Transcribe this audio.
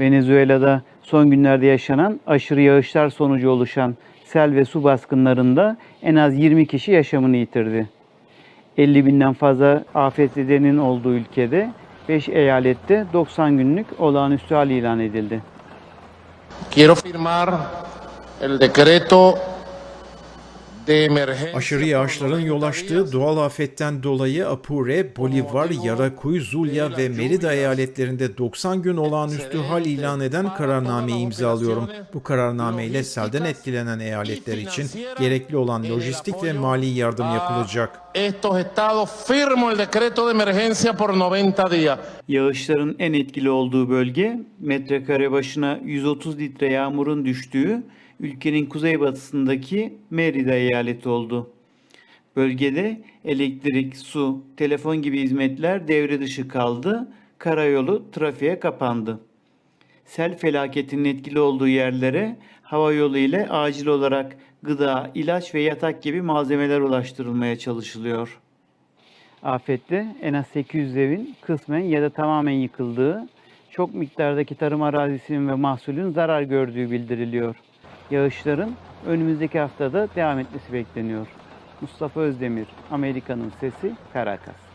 Venezuela'da son günlerde yaşanan aşırı yağışlar sonucu oluşan sel ve su baskınlarında en az 20 kişi yaşamını yitirdi. 50 binden fazla afetzedenin olduğu ülkede 5 eyalette 90 günlük olağanüstü hal ilan edildi. Quiero firmar el decreto. Aşırı yağışların yol açtığı doğal afetten dolayı Apure, Bolivar, Yaracuy, Zulia ve Merida eyaletlerinde 90 gün olağanüstü hal ilan eden kararnameyi imzalıyorum. Bu kararname ile selden etkilenen eyaletler için gerekli olan lojistik ve mali yardım yapılacak. Estos estados firmo el decreto de emergencia por 90 días. Yağışların en etkili olduğu bölge metrekare başına 130 litre yağmurun düştüğü ülkenin kuzeybatısındaki Merida eyaleti oldu. Bölgede elektrik, su, telefon gibi hizmetler devre dışı kaldı, karayolu trafiğe kapandı. Sel felaketinin etkili olduğu yerlere hava yolu ile acil olarak gıda, ilaç ve yatak gibi malzemeler ulaştırılmaya çalışılıyor. Afette en az 800 evin kısmen ya da tamamen yıkıldığı, çok miktardaki tarım arazisinin ve mahsulün zarar gördüğü bildiriliyor. Yağışların önümüzdeki haftada devam etmesi bekleniyor. Mustafa Özdemir, Amerika'nın Sesi, Caracas.